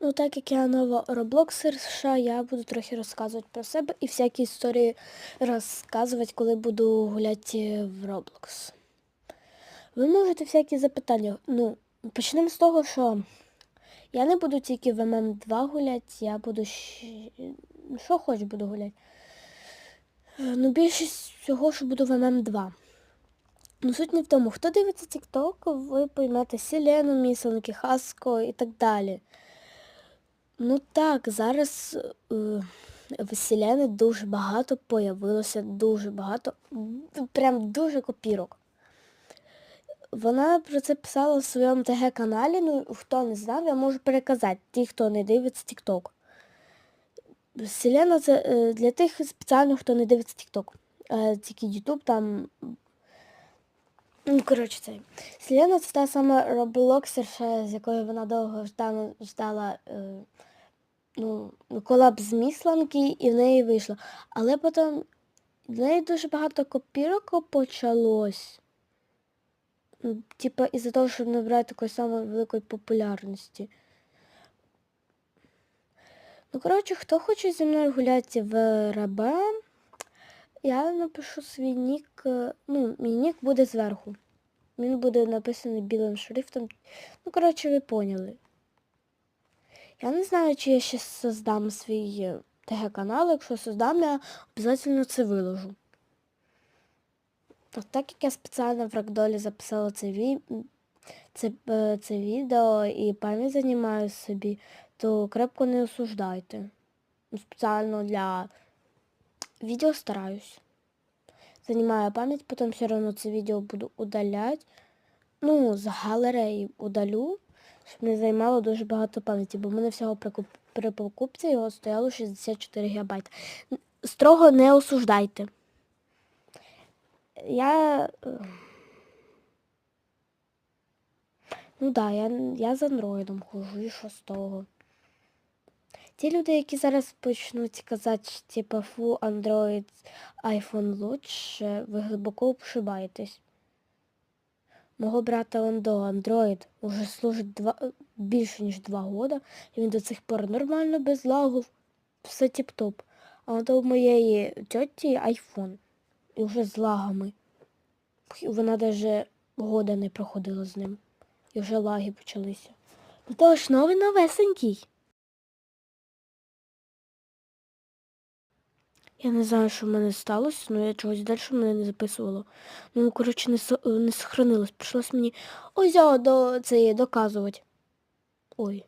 Ну, так як я нова роблоксерша, я буду трохи розказувати про себе і всякі історії розказувати, коли буду гуляти в Roblox. Ви можете всякі запитання. Ну, почнемо з того, що я не буду тільки в ММ2 гуляти, я буду щ- що хоч буду гуляти. Ну, більшість всього, що буду в ММ2. Ну, суть не в тому, хто дивиться TikTok, ви поймете Селену, Місленки, Хаско і так далі. Ну так, зараз е, в Селени дуже багато появилося, дуже багато, прям дуже копірок. Вона про це писала в своєму ТГ-каналі, ну хто не знав, я можу переказати, ті, хто не дивиться TikTok. Селена це е, для тих спеціально, хто не дивиться TikTok. Е, тільки YouTube там. Ну, коротше, це. Селена це та сама роблоксерша, з якою вона довго ждала, ждала е, ну, колаб з Місланки, і в неї вийшло. Але потім в неї дуже багато копірок почалось. Ну, Типа із-за того, щоб набрати такої самої великої популярності. Ну, коротше, хто хоче зі мною гуляти в РБ, я напишу свій нік. е, Ну, мій нік буде зверху. Він буде написаний білим шрифтом. Ну, коротше, ви поняли. Я не знаю, чи я ще создам свій е, ТГ-канал. Якщо создам, я обов'язково це виложу. А так як я спеціально в Ракдолі записала це, ві... це, е, це відео і пам'ять займаю собі, то крепко не осуждайте. Ну, Спеціально для відео стараюсь. Займаю пам'ять, потім все одно це відео буду удаляти. Ну, з галереї удалю, щоб не займало дуже багато пам'яті, бо в мене всього при, покупці його стояло 64 ГБ. Строго не осуждайте. Я. е, Ну так, да, я, я з андроїдом хожу, і що з того. Ті люди, які зараз почнуть казати, що, фу, Android, iPhone лучше, ви глибоко ошибаєтесь. Мого брата он до Android уже служить два, більше, ніж два года, і він до цих пор нормально, без лагів, все тіп-топ. А от у моєї тьоті iPhone, і вже з лагами. Вона навіть года не проходила з ним. І вже лаги почалися. Ну то ж новий новесенький. Я не знаю, що в мене сталося, але я чогось далі мене не записувало. Ну, коротше, не, не сохранилось. Прийшлось мені ось до це доказувати. Ой.